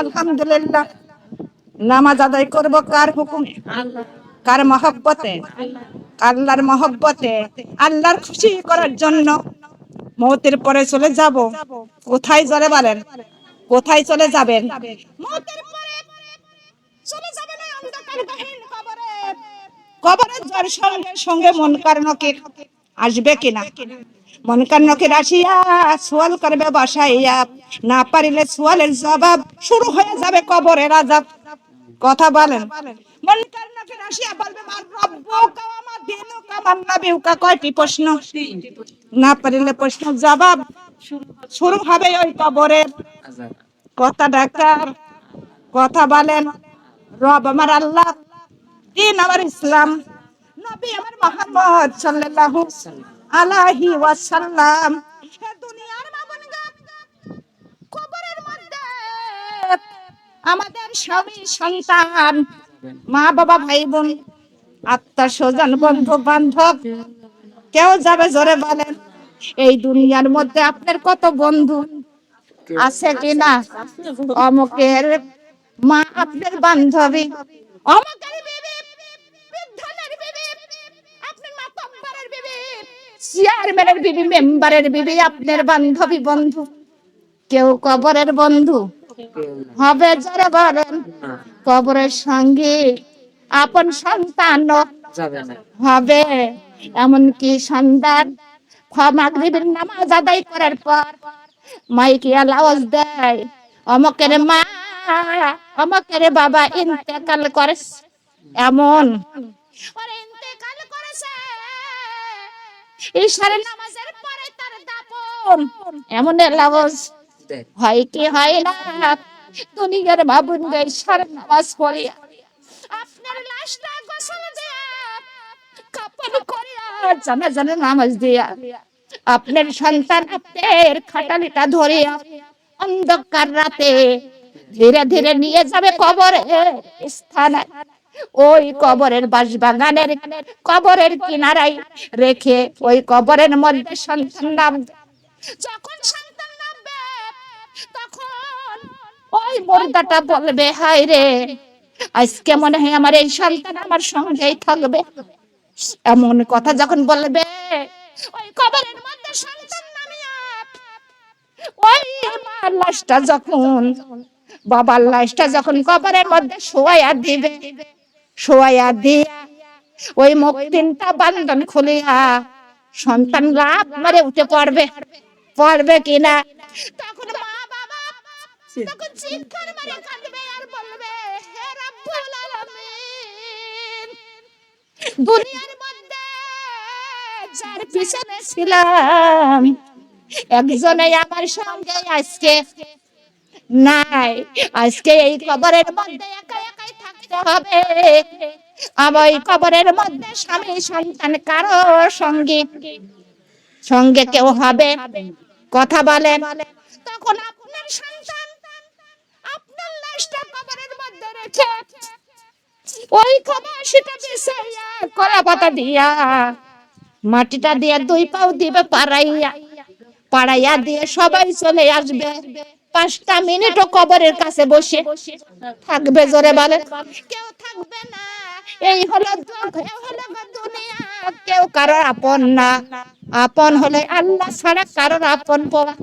আলহামদুলিল্লাহ। নামাজ আদায় করব কার হুকুমে? কার মহব্বতে? আল্লাহর মহব্বতে। আল্লাহর খুশি করার জন্য। মৌতের পরে চলে যাব। কোথায় চলে বলেন? কোথায় চলে যাবেন? মৌতের পরে চলে যাবেন ওই কবরে। কবরের জ্বর সঙ্গে সঙ্গে মনকার নকির? আসবে কিনা? নকির আসিয়া সোয়াল করবে বাসাইয়া। না পারিলে সোয়ালের জবাব শুরু হয়ে যাবে কবরের আজাব। কথা বলেন। মান না পারিলে প্রশ্ন জবাব শুরু হবে ওই কথা ডাক্তার, কথা বলেন। রব আমার আল্লাহ আমার ইসলাম। নবী আমার মোহাম্মদ ওয়াসাল্লাম। হে দুনিয়ার কবরের মধ্যে। আমাদের সন্তান, মা বাবা, ভাই বোন, আত্মা স্বজন, বন্ধু বান্ধব, কেউ যাবে জোরে বলেন, এই দুনিয়ার মধ্যে আপনার কত বন্ধু আছে কিনা? অমুকের মা, আপনার বান্ধবী, অমুকের বিবি বৃদ্ধনের বিবি আপনার মা কব্বরের বিবি চেয়ারম্যানের বিবি মেম্বারের বিবি আপনার বান্ধবী বন্ধু। কেউ কবরের বন্ধু। হবে যারা বলেন কবরের সঙ্গে। আপন সন্তান হবে। এমনকি সন্তান মাগরিবের নামাজ আদায় করার পর মাইকে আওয়াজ দেয় অমকের মা অমকের বাবা ইন্তেকাল করে এমন। ঈশারের নামাজের পরে তার দাপন। এমন হয় কি হয় না? দুনিয়ার বাবুন গাই সার নামাজ পড়িয়া আপনার লাশটা গোসল দিয়া কাপড় করিয়া জানা জানা নামাজ দিয়া। আপনার সন্তান আপনার খাটালিটা ধরিয়া অন্ধকার রাতে ধীরে ধীরে নিয়ে যাবে কবরে। স্থানে ওই কবরের বাস বাগানের কবরের কিনারায় রেখে ওই কবরের মধ্যে সন্তান নামবে। যখন সন্তান নামবে, তখন ওই মুর্দাটা বলবে হাই রে, আজকে মনে হয় আমার এই সন্তান আমার সঙ্গেই থাকবে। এমন কথা যখন বলবে, ওই কবরের মধ্যে সন্তান নামিয়া ওই মার লাশটা যখন, বাবার লাশটা যখন কবরের মধ্যে শোয়া দিবে শোয়া দিয়া ওই মুখ তিনটা বান্ধন খুলিয়া সন্তান লাভ মারে উঠে পড়বে। পড়বে কিনা? তখন মা পিছনে একজনে আমার সঙ্গে আজকে নাই। আজকে এই খবরের মধ্যে একা একাই হবে। এই কবরের মধ্যে স্বামী, সন্তান কারও সঙ্গে সঙ্গে কেউ হবে? কথা বলেন। তখন আপনার সন্তান আপনার লাশটা কবরের মধ্যে রেখে ওই খবর সেটা বিছাইয়া কলা পাতা দিয়া, মাটিটা দিয়ে দুই পাও দিবে, পাড়াইয়া পাড়াইয়া দিয়ে সবাই চলে আসবে। পাঁচটা মিনিটও কবরের কাছে বসে থাকবে জোরে বলে কেউ থাকবে না। এই হলো দুনিয়া। কেউ কারোর আপন না। আপন হলে আল্লাহ ছাড়া কারোর আপন পাওয়া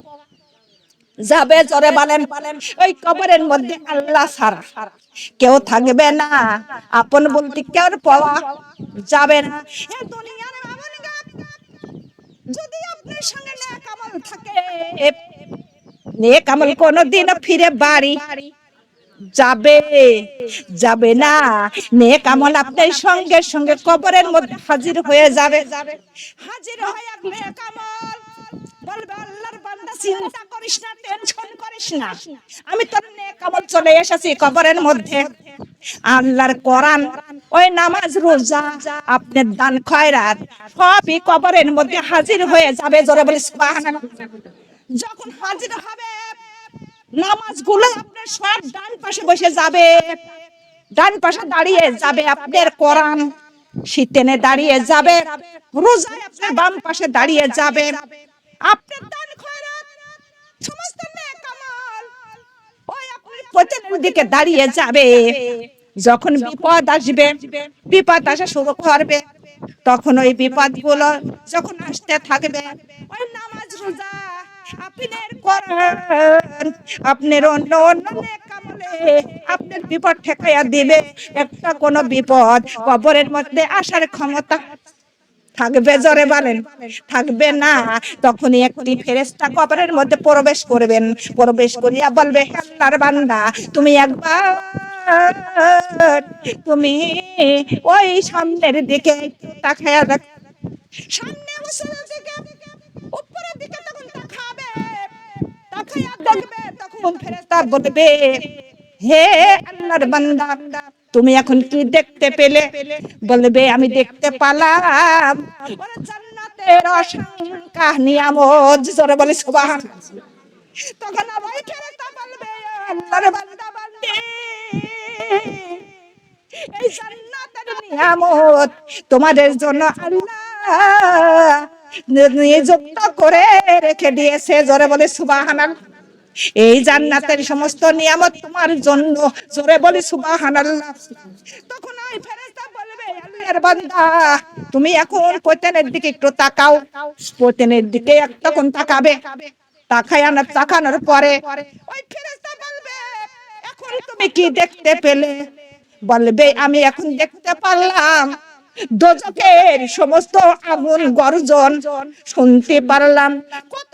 যাবে জোরে বলেন। ওই কবরের মধ্যে আল্লাহ ছাড়া। কেউ থাকবে না। আপন বলতে কেউ পাওয়া যাবে না। দুনিয়ার যদি আপনার সঙ্গে নেক আমল থাকে কোনোদিন ফিরে বাড়ি। যাবে যাবে না। আপনার সঙ্গে সঙ্গে কবরের মধ্যে হাজির হয়ে যাবে। হাজির আমি তোর নেক আমল চলে এসেছি কবরের মধ্যে। আল্লাহর কোরআন, ওই নামাজ, রোজা আপনার দান খয়রাত, সবই কবরের মধ্যে হাজির হয়ে যাবে। জোরে বলি, সুবহানাল্লাহ। যখন হাজির হবে নামাজগুলো আপনার সব ডান পাশে বসে যাবে। ডান পাশে দাঁড়িয়ে যাবে আপনার কোরআন শীতেনে দাঁড়িয়ে যাবে, রোজায় আপনার বাম পাশে দাঁড়িয়ে যাবে। আপনার দান খয়রাত, সমস্ত দিকে দাঁড়িয়ে যাবে। যখন বিপদ আসবে, বিপদ আসা শুরু করবে, তখন ওই বিপদগুলো যখন আসতে থাকবে, ওই নামাজ রোজা আপনার করেন আপনার অন্য অন্য আপনার বিপদ ঠেকাইয়া দিবে একটা কোন বিপদ, কবরের মধ্যে আসার ক্ষমতা থাকবে জোরে থাকবে না। তখনই একটি ফেরেস্তা কবরের মধ্যে প্রবেশ করবেন। প্রবেশ করিয়া বলবে, "হে আল্লাহর বান্দা, তুমি একবার, তুমি ওই সামনের দিকে সামনে দিকে উপরের দিকে তখন তাকাবে তখন হে আল্লাহর বান্দা, তুমি এখন কি দেখতে পেলে? বলবে, আমি দেখতে পালাম। জান্নাতের অসংখ্য জোরে তখন এই জান্নাতের নিয়ামত তোমাদের জন্য আল্লাহ নিযুক্ত করে রেখে দিয়েছে। জোরে বলে, সুবহানাল্লাহ। এই জান্নাতের সমস্ত নিয়ামত তোমার জন্য। জোরে বলি, সুবহানাল্লাহ। তখন ওই ফেরেশতা বলবে, আল্লাহর বান্দা, তুমি এখন পতেনের দিকে একটু তাকাও। পতেনের দিকে তখন তাকাবে। তাকায় তাকানোর পরে ওই ফেরেশতা বলবে, এখন তুমি কি দেখতে পেলে? বলবে, আমি এখন দেখতে পারলাম। দোজকের সমস্ত আগুন গর্জন শুনতে পারলাম। কত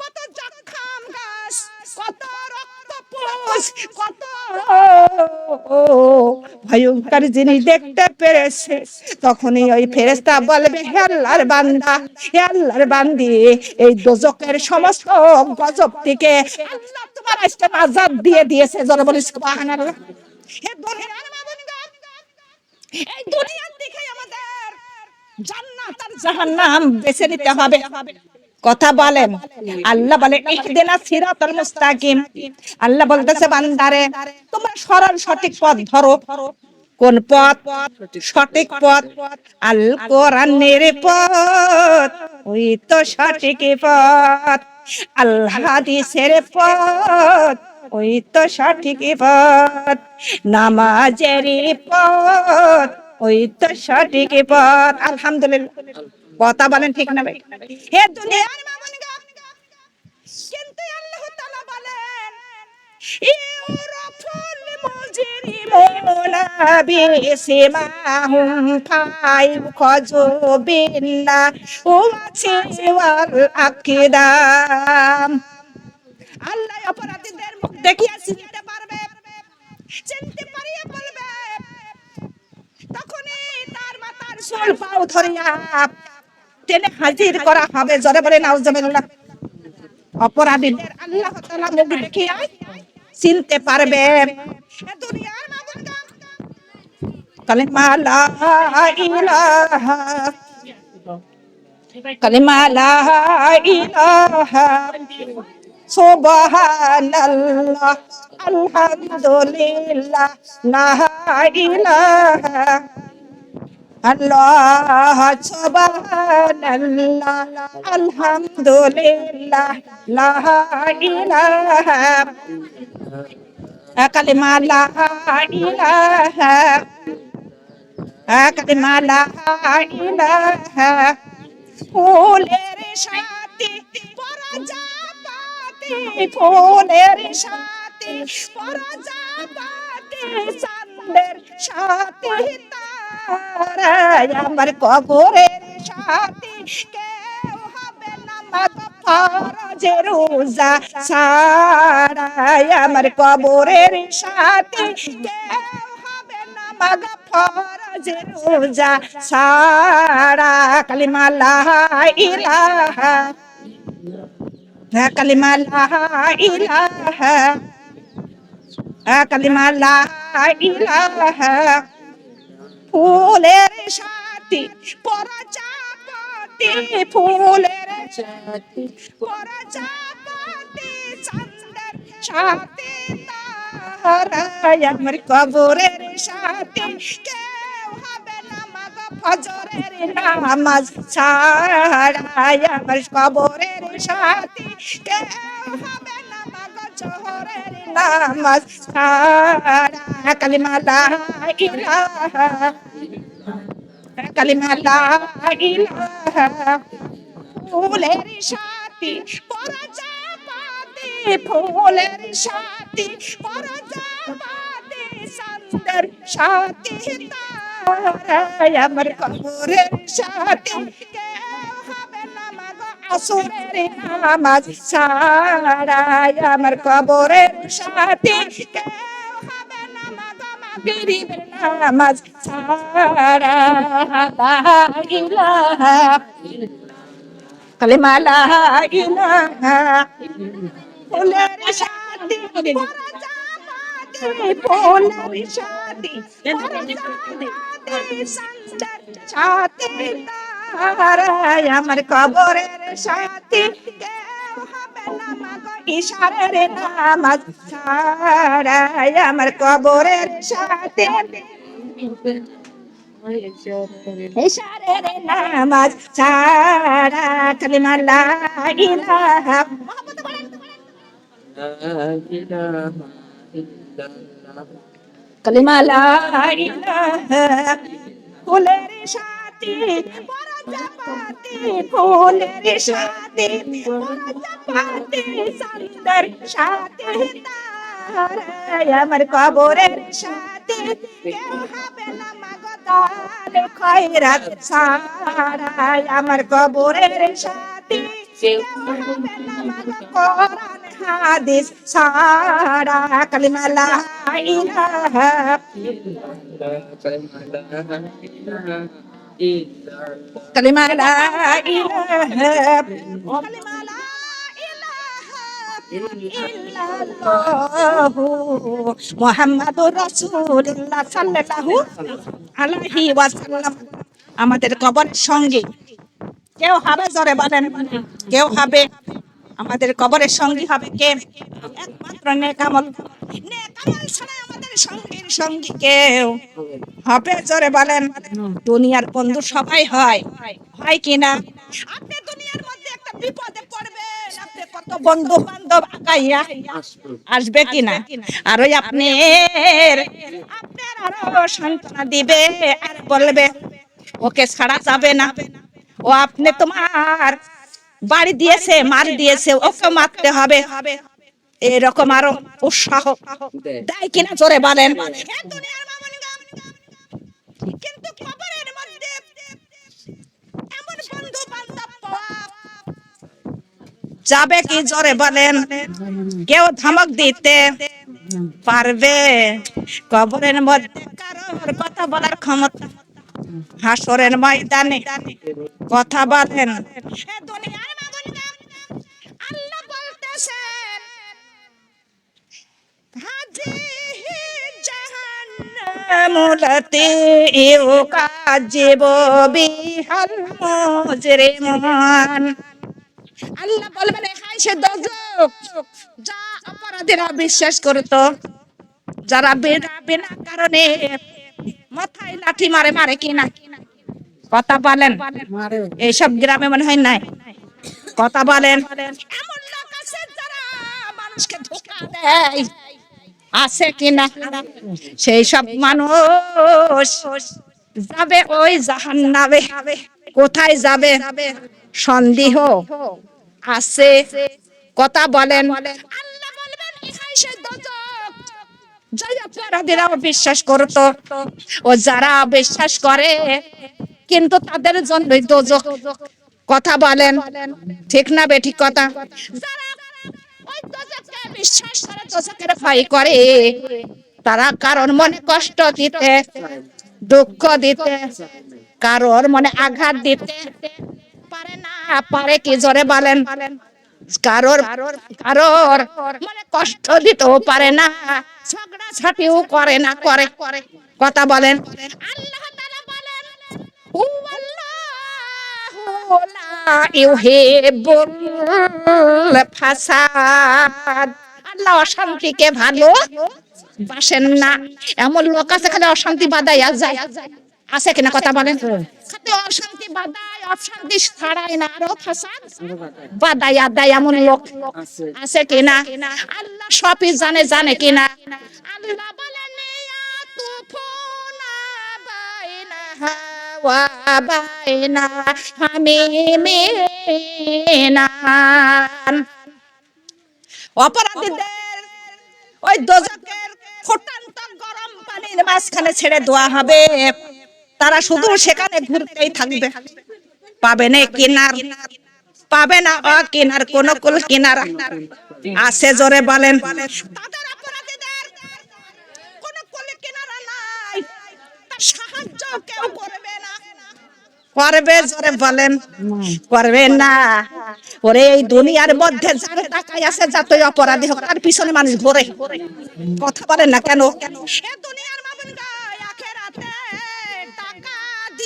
কত জখম গাছ, কত রক্তপুষ কত ভয়ঙ্কর জিনিস দেখতে পেরেছে, তখনই ওই ফেরেস্তা বলবে, হে আল্লাহর বান্দা, হে আল্লাহর বান্দি, এই দোজকের সমস্ত গজব থেকে আল্লাহ তোমার আজকে আজাদ দিয়ে দিয়েছে। যারা বলি সুবহানাল্লাহ। হে দুনিয়ার এই দুনিয়ার দিকে আমাদের জান্নাত আর জাহান্নাম বেছে নিতে হবে। কথা বলেন। আল্লাহ বলে সিরাতাল মুস্তাকিম। আল্লাহ বলতেছে, বান্দারে, তোমরা সরল সঠিক পথ ধরো। কোন পথ? সঠিক পথ। আল কোরআনের পথ। ওই তো সঠিক পথ। আল হাদিসের পথ। ওই তো সঠিক পথ, নামাজের পথ, ওই তো সঠিক পথ। আলহামদুলিল্লাহ। কথা বলেন ঠিক না ভাই? হে দুনিয়ার মামুনগণ কিন্তু আল্লাহ তাআলা বলেন বিল্লা আল্লাহ অপরাধীদের দেখিয়া চিনতে পারবে। চিনতে পারিয়া বলবে, তখনই তার মাথার চুল পাও ধরিয়া টেনে হাজির করা হবে। জরে বলে নাউজুবিল্লাহ অপরাধীদের আল্লাহ তাআলা মুখ দেখিয়া চিনতে পারবে। দুনিয়ার কালিমা লা ইলাহা। কালিমা লা ইলাহা। সুবহানাল্লাহ, আলহামদুলিল্লাহ, লা ইলাহা আল্লাহ, সুবহানাল্লাহ, আলহামদুলিল্লাহ, লা ইলাহা কালিমা লা ইলাহা কালিমা লা ইলাহা ফুলের সাথে পরাজাপাতি ফুলের সাথে পরাজাপাতি চাঁদের সাথে তারা আমার কবরের সাথে। কেউ হবে না ফরজে রোজা সারাই আমার কবরের সাথে। কেউ হবে না মাগ ফরজে রোজা সারা কালিমা লা ইলাহা লা ইলাহা। হ্যাঁ কালিমা লা ইলাহা। ফুলের সাথে পরাজাপতি ফুলের সাথে চন্দ্রের সাথে, তারাই আমার কবরের সাথে। ফজরের নামাজ ছাড়াই আমার কবরের সাথে কেউ হবে না মাগ জোহরের নামাজ ছাড়া কালিমা লা ইলাহা কালিমা লা ইলাহা ফুলের সাথী পরাজাপাতি ফুলের সাথী পরাজাপাতি সুন্দর সাথী তারাই আমার কবরের সাথী কেউ হবে না মাগো আসরের নামাজ ছাড়াই আমার কবরের সাথী কেউ হবে না মাগো মাগরিবের নামাজ ছাড়া লা ইলাহা কালিমা লা ইলাহা ফুলের সাথী সাথী সাথী আমার কবরের সাথী ইশারের নামাজ ছাড়াই আমার কবরের সাথে ইশারের নামাজ ছাড়া কালিমা লা ইলাহা কালিমা লা ইলাহা ফুলের সাথী পরাজাপাতি ফুলের সাথী পরাজাপাতি সুন্দর সাথী তারাই আমার কবরের সাথী কেউ হবে না মাগো দান খয়রাত সারাই আমার কবরের সাথী কেউ হবে না মাগো কোরআন হাদিস সারা সাল্লাল্লাহু আমাদের কবরের সঙ্গে কেউ হবে জোরে বলেন। কেউ হবে আমাদের কবরের সঙ্গী হবে কে? একমাত্র নেকামল। নেকামল ছাড়া আমাদের সঙ্গীর সঙ্গী কেউ হবে জোরে বলেন। দুনিয়ার বন্ধু সবাই হয়। হয় কি না? আপনি দুনিয়ার মধ্যে একটা বিপদে পড়বেন। আপনি কত বন্ধু বান্ধব আগাইয়া আসবে কি না? আর ওই আপনি আপনার আরও সান্ত্বনা দিবে আর বলবে, ওকে ছাড়া যাবে না। ও আপনি তোমার বাড়ি দিয়েছে, মার দিয়েছে, ওকে মারতে হবে। এরকম আরও উৎসাহ দেয় কিনা জোরে বলেন। যাবে কি জোরে বলেন? কেউ ধমক দিতে পারবে। কবরের মধ্যে কারোর কথা বলার ক্ষমতা হাসরের ময়দানে কথা বলেন। আল্লাহ বলতেছেন ইউকাজিব বিহাল মুজরিমুন। আল্লাহ বলবেন হাই সে দোজক, যা অপরাধীরা বিশ্বাস করতো, যারা বিনা বিনা কারণে মাথায় লাঠি মারে মারে কিনা কথা বলেন। এইসব গ্রামে মনে হয় নাই। কথা বলেন। এমন লোক আছে যারা মানুষকে ধোকা দেয়। আছে কিনা সেই সব মানুষ যাবে ওই জাহান্নামে। কোথায় যাবে? সন্দেহ আছে। কথা বলেন। আল্লাহ বলবেন ইহাই সে বিশ্বাস ও যারা বিশ্বাস করে, কিন্তু তাদের জন্যই দোজক কথা বলেন, ঠিক না বেঠিক কথা? বিশ্বাস করে দোজকের করে, তারা কারণ মনে কষ্ট দিতে, দুঃখ দিতে, কারোর মনে আঘাত দিতে পারে না, পারে কি জোরে বলেন? কারোর কারোর মানে কষ্ট দিতেও পারে না ঝগড়া ঝাঁটিও করে না করে। কথা বলেন। আল্লাহ তাআলা বলেন হুয়াল্লাহু লা ইউহিব্বুল ফাসাদ। আল্লাহ অশান্তিকে ভালো বাসেন না। এমন লোক আছে খালি অশান্তি বাদাইয়া যায়। আছে কিনা কথা বলেন। খাতে অশান্তি বাদায় অশান্তি ছাড়াই না আরও ফাসাদ। বাদাই আদায় এমন লোক আছে। কিনা? আল্লাহ সবই জানে জানে কিনা? আল্লাহ বলেন বাইনা হাওয়া অপরাধীদের ওই দোজকের ফুটান্ত গরম পানির মাঝখানে ছেড়ে দেওয়া হবে। তারা শুধু সেখানে ঘুরতেই থাকবে। পাবে না কিনার পাবে না অ কিনার কোন কুল কিনারা। আছে জোরে বলেন। কোন করবে জোরে বলেন। করবে না। ওরে এই দুনিয়ার মধ্যে যার টাকায় আছে যতই অপরাধী হোক তার পিছনে মানুষ ঘোরে। কথা বলেন না কেন? দুনিয়ার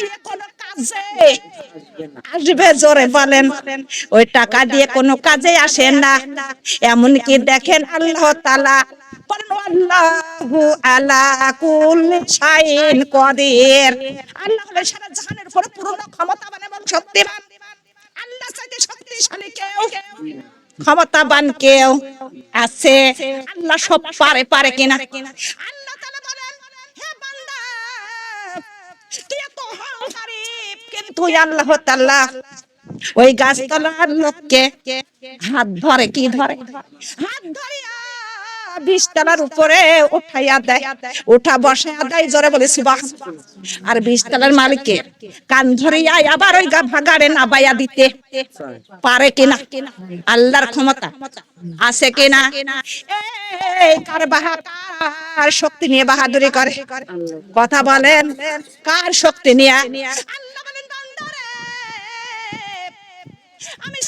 দিয়ে কোনো কাজে আসবে জোরে বলেন, ওই টাকা দিয়ে কোনো কাজে না। এমন কি দেখেন আল্লাহ তাআলা আল্লাহু সারা ক্ষমতাবান কেউ ক্ষমতাবান কেউ আছে। আল্লাহ সব পারে পারে কিনা আল্লাহ তাআলা বলেন হে বান্দা তুই এত অহংকারী কিন্তু আল্লাহ তাল্লাহ ওই গাছতলার লোককে হাত ধরে কি ধরে? হাত ধরিয়া বিশতলার উপরে উঠাইয়া দেয়। উঠা বসাইয়া দেয়, জোরে বলে সুবাহ আর বিশতলার মালিককে কান ধরিয়া আবার ওই ভাগাড়ে নাবাইয়া দিতে পারে কিনা আল্লাহর ক্ষমতা আছে কিনা এই কার কার শক্তি নিয়ে বাহাদুরি করে। কথা বলেন, কার শক্তি নিয়ে? আমি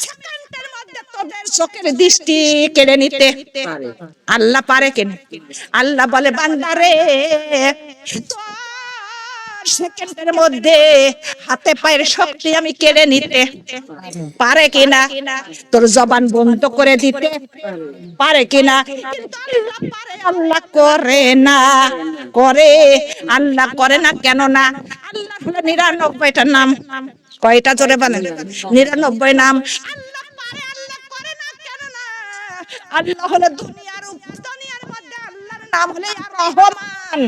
চোখের দৃষ্টি কেড়ে নিতে আল্লাহ পারে কেন? আল্লাহ বলে, বান্দারে সেকেন্ডের মধ্যে হাতে পায়ের শক্তি আমি কেড়ে নিতে পারে কিনা? তোর জবান বন্ধ করে দিতে পারে কিনা? আল্লাহ করে না। করে, আল্লাহ করে না কেন না? আল্লাহ হলো নিরানব্বইটা নাম। কয়টা জোরে বলেন? নিরানব্বই নাম। আল্লাহ হলো দুনিয়ার দুনিয়ার মধ্যে আল্লাহর নাম হলো ইয়া রহমান।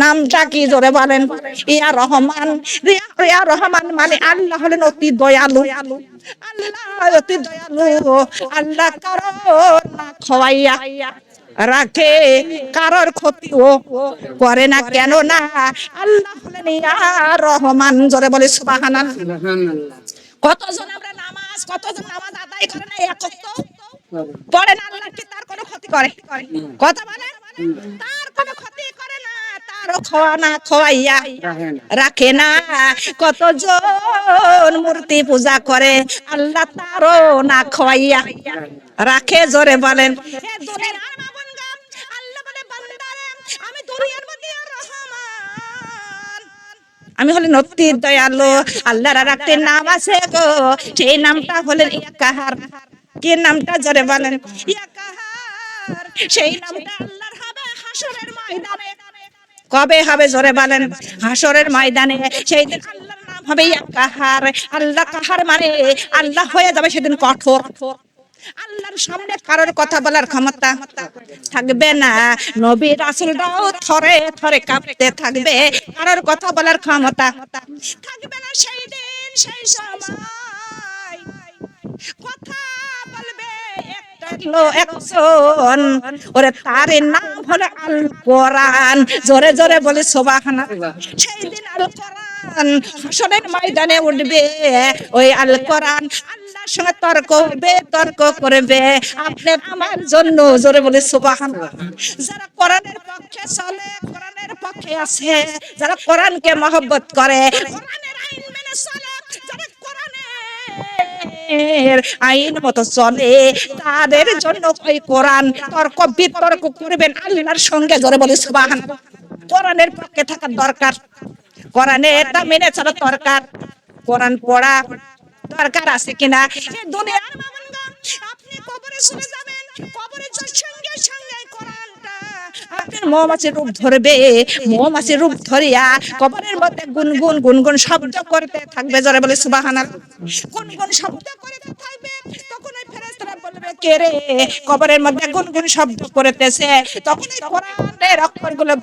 নামটা কি জোরে বলেন? ইয়া রহমান। ইয়া রহমান মানে আল্লাহ হলেন অতি দয়ালু। আল্লাহ অতি দয়ালু। আল্লাহ কারও না খওয়াইয়া রাখে কারোর ক্ষতিও করে না। কেন না আল্লাহ হলেন ইয়া রহমান। জোরে বলে সুবহানাল্লাহ। কতজন আমরা নামাজ কতজন নামাজ আদায় করে না? এক ওয়াক্ত পড়ে না আল্লাহ কি তার কোনো ক্ষতি করে? কথা তার কোনো ক্ষতি করে না, তারও খাওয়া না রাখে না। মূর্তি পূজা করে, আল্লাহ তারও না খাওয়াইয়া রাখে, জোরে বলেন। আমি হলেন অতি দয়ালু, আল্লাহর নাম আছে গো, সেই নামটা হলেন ইয়াকাহার কি নামটা? জোরে বলেন। সেই নামটা আল্লাহর হবে হাসরের ময়দানে। কবে হবে? জোরে বলেন। হাসরের ময়দানে। সেই দিন আল্লাহর নাম হবে ইয়াকাহার। আল্লাহ কাহার মানে? আল্লাহ হয়ে যাবে সেদিন কঠোর। আল্লাহর সামনে কারোর কথা বলার ক্ষমতা থাকবে না। নবী রাসূলরাও থরে থরে কাঁপতে থাকবে। কারোর কথা বলার ক্ষমতা থাকবে না সেই দিন, সেই সময়। কথা একজন, ওরে তার নাম হলো আল কোরআন। জোরে জোরে বলে সুবহানাল্লাহ। সেই দিন আল কোরআন হাসরের ময়দানে উঠবে, ওই আল কোরআন আল্লাহর সঙ্গে তর্ক করবে তর্ক করবে। আপনার আমার জন্য, জোরে বলে সুবহানাল্লাহ। যারা কোরআনের পক্ষে চলে, কোরআনের পক্ষে আছে যারা কোরআনকে মহব্বত করে, কোরআনের আইন মেনে চলে, যারা কোরআনের আইন মতো চলে। তাদের জন্য ওই কোরআন তর্ক, বিতর্ক করবেন আল্লাহর সঙ্গে। জোরে বলে, সুবাহান। কোরআনের পক্ষে থাকা দরকার। কোরআনে এটা মেনে চলা দরকার। কোরআন পড়া দরকার আছে কিনা? দুনিয়ার আপনি কবরে চলে যাবেন। কবরে যাওয়ার মৌমাছির রূপ ধরবে, মৌমাছির রূপ ধরিয়া কবরের মধ্যে গুনগুন গুনগুন শব্দ করতে থাকবে, জোরে বলে সুবাহানা গুনগুন শব্দ করতে থাকবে কবরের মধ্যে গুনগুন শব্দ তখন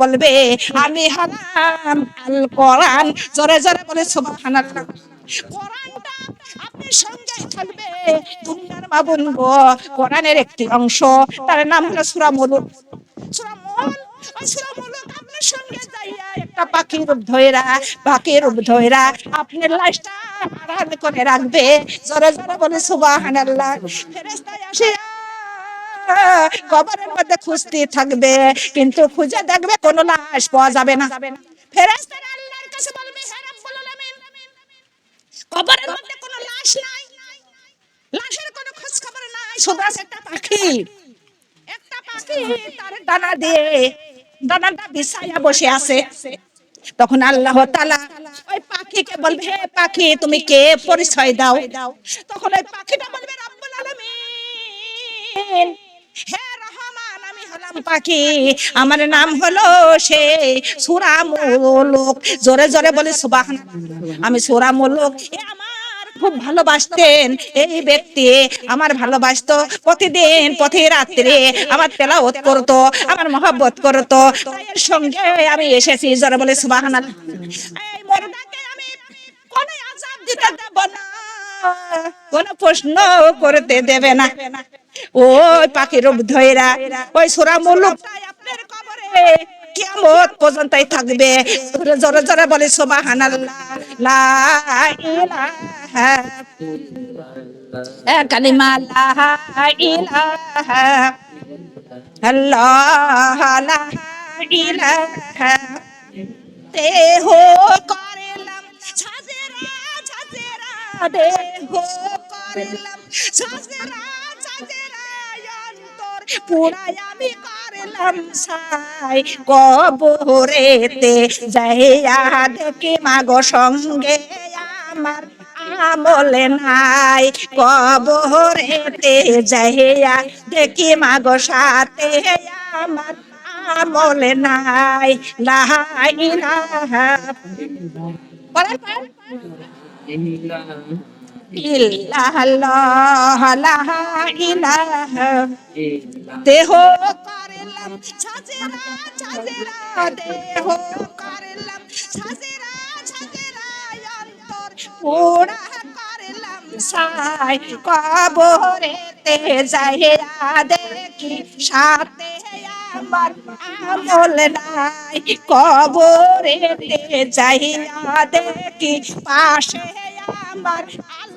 বলবে, আমি আল কোরআন জোরে জোরে বলে সুবহানাল্লাহ। কোরআনটা সঙ্গেই থাকবে, দুনিয়ার কোরআনের একটি অংশ, তার নাম হলো সূরা সূরা আপনার লাশটা করে রাখবে। জোরে জোরে বলে কবরের মধ্যে খুঁজতে থাকবে, কিন্তু খুঁজে দেখবে কোনো লাশ পাওয়া যাবে না। ফেরেশতারা কবরের মধ্যে কোনো লাশ নাই। লাশের কোনো খোঁজ খবর নাই, শুধু একটা পাখি। ডানা দিয়ে বিছাইয়া বসে আছে। তখন আল্লাহ তাআলা ওই পাখিকে বলবে, হে পাখি, তুমি কে? পরিচয় দাও। তখন ওই পাখিটা বলবে, রাব্বুল আলামিন। হে রহমান, আমি হলাম পাখি। আমার নাম হলো সে সুরা জোরে জোরে বলে সুবাহান আমি সুরা এ আমার খুব ভালোবাসতেন এই ব্যক্তি। আমার ভালোবাসতো প্রতিদিন, পথে রাত্রে। আমার তেলাওত করতো, আমার মহব্বত করতো। সঙ্গে আমি এসেছি, জোরে বলে সুবাহান কোনো কোন প্রশ্ন করতে দেবে না। ওই পাখির রূপ ধইরা, ওই সোরা আপনার কবরে কিয়ামত পর্যন্তই থাকবে। জোরে জোরে বলে সুবহানাল্লাহ লা দেহ করিলাম দেহ পুরাই আমি করিলাম সাই কবরেতে যাইয়া দেখি মাগো সঙ্গে আমার আমলে নাই। কবরেতে যাইয়া দেখি মাগো সাথে আমার আমলে নাই। লাহা ইলাহা পড়েন, পড়েন। ইল্লাল্লাহ লাহা ইলাহা দেহ করিলাম ছাজেরা ছাজেরা সাই কবরেতে যাইয়া দেখি সাথে আমার আমল নাই কবরেতে যাইয়া দেখি পাশে আমার আল্লাহ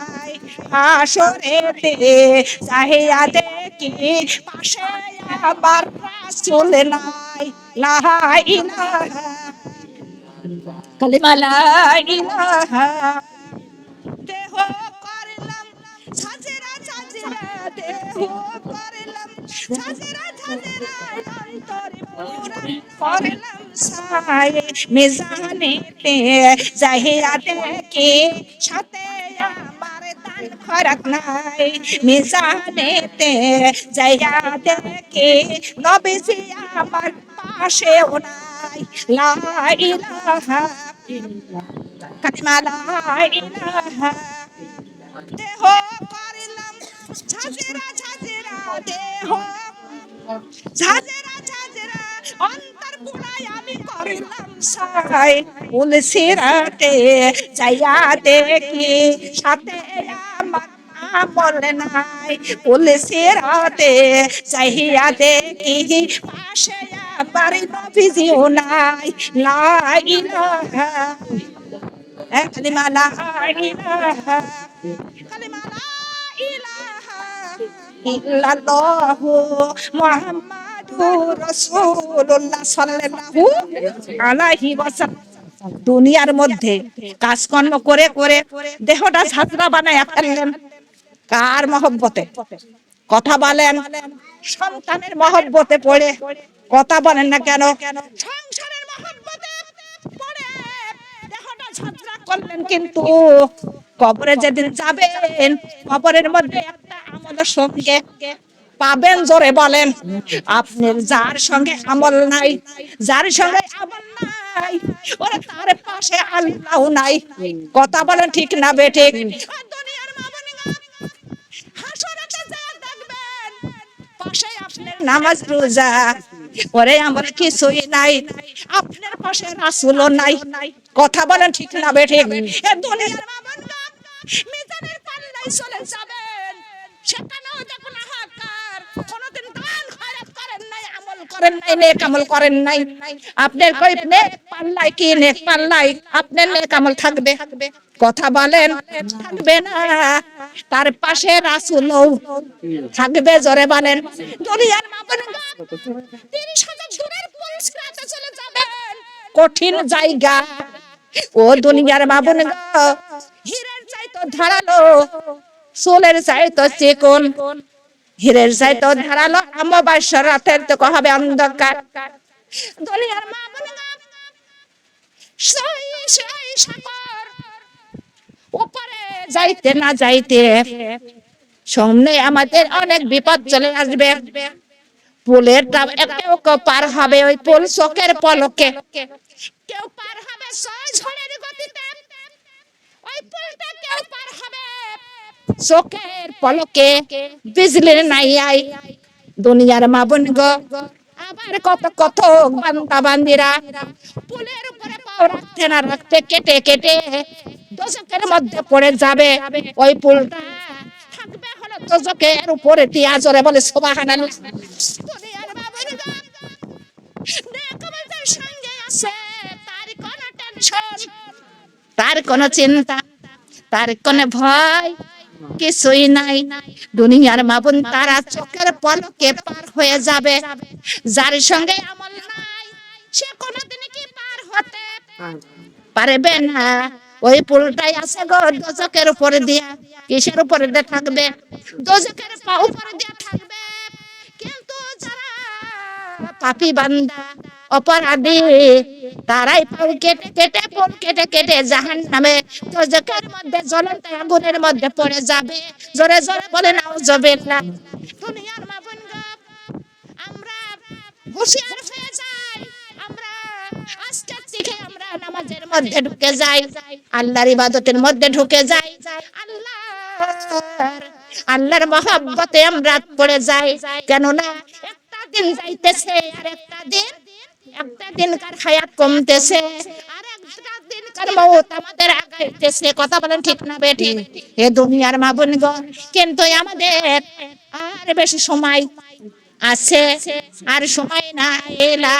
হাসরেতে যাইয়া দেখি পাশে আবার রাসূল নাই লা ইলাহা কালিমা লা ইলাহা দেহ করিলাম, ঝাঁঝরা ঝাঁঝরা, দেহ করিলাম। দেখি সাথে আমার দান খরাক নাই। মিজানেতে যাইয়া দেখি নবীজি আমার পাশেও নাই। লা ইলাহা কালিমা লা ইলাহা দেহ করিলাম, ঝাঁঝরা ঝাঁঝরা দেহ। ঝাঁঝরা ঝাঁঝরা অন্তর পুরাই আমি করিলাম সাই উলসিরাতে যাইয়া দেখি সাথে আমার আমল নাই উলসিরাতে যাইয়া দেখি পাশে আমার নবীজিও নাই লা ইলাহা কালিমা লা ইলাহা কালিমা লা ইলাহা ইল্লাল্লাহু মুহাম্মাদুর দুনিয়ার মধ্যে কাজকর্ম করে করে দেহটা ছাত্রা বানায় ফেললেন। কার মহব্বতে? কথা বলেন। সন্তানের মহব্বতে পড়ে। কথা বলেন না কেন? কিন্তু কবরে যেদিন যাবেন, কবরের মধ্যে একটা আমলের সঙ্গে পাবেন জোরে বলেন। আপনার যার সঙ্গে আমল নাই, যার সঙ্গে আমল নাই তার পাশে আল্লাহ নাই। কথা বলেন ঠিক না আপনার নামাজ রোজা। ওরে আমার কিছুই নাই, আপনার পাশে রাসূলও নাই। কথা বলেন ঠিক না দুনিয়ার মামুনিগা মিজানের পাল্লাই চলে যাবেন সেখানেও দেখুন হাহাকার কোনোদিন দান খয়রাত করেন নাই আমল করেন নাই, নেক আমল করেন নাই। আপনার কই নেক পাল্লাই কি নেক পাল্লাই আপনার নেক আমল থাকবে। কথা বলেন, থাকবে না। তার পাশে রাসূলও থাকবে, জোরে বলেন। দুনিয়ার মামুন তিরিশ হাজার দূরের পুলিশ রাতে চলে যাবেন। কঠিন জায়গা। ও দুনিয়ার মামুন হীরের চাইতো ধারালো সোলের চাইতো চিকন। হীরের চাইতো ধারালো অমাবস্যার রাতের তো হবে অন্ধকার। দুনিয়ার সাগর উপরে যাইতে না যাইতে সামনে আমাদের অনেক বিপদ চলে আসবে। পুলের কেউ কেউ পার হবে ওই পুল চোখের পলকে। কেউ পার হবে ঝড়ের গতিতে। ওই পুলটা কেউ পার হবে চোখের পলকে বিজলির নাই আই দুনিয়ার মা বোন গো, আবার কত কত বান্দা বান্দিরা পুলের উপরে পাও রাখতে না রাখতে কেটে কেটে দশকের মধ্যে পড়ে যাবে। ওই পুলটা থাকবে হলো দশকের উপরে দিয়া জোরে বলে তার কোনো তার কোনো চিন্তা, তার কোনো ভয়। কিছুই নাই। দুনিয়ার মাবুন তারা চোখের পলকে পার হয়ে যাবে। যার সঙ্গে আমল নাই, সে কোনোদিন কি পার হতে পারবে না। ওই পুলটাই আছে গো দোজকের উপরে দিয়া, কিসের উপরে দিয়ে থাকবে? দোজকের পা উপরে দিয়ে থাকবে। কিন্তু যারা পাপি বান্দা, অপরাধী তারাই পাল কেটে কেটে পোল কেটে কেটে জাহান নামে দোজকের মধ্যে জ্বলন্ত আগুনের মধ্যে পড়ে যাবে। জোরে জোরে বলে নাও জবে দুনিয়ার মা বোন আমরা হুঁশিয়ার হয়ে যাই। আমরা আজকের থেকে আমরা নামাজের মধ্যে ঢুকে যাই। আল্লাহর ইবাদতের মধ্যে ঢুকে যাই। আল্লাহর আল্লাহর মহব্বতে আমরা পড়ে যাই। কেননা একটা দিন যাইতেছে আর একটা দিন একটা দিনকার হায়াত কমতেছে, আর একটা আমাদের আগাইতেছে। কথা বলেন ঠিক না বেটি এ দুনিয়ার মা বোনগণ কিন্তু আমাদের আর বেশি সময় আছে, আর সময় না এলা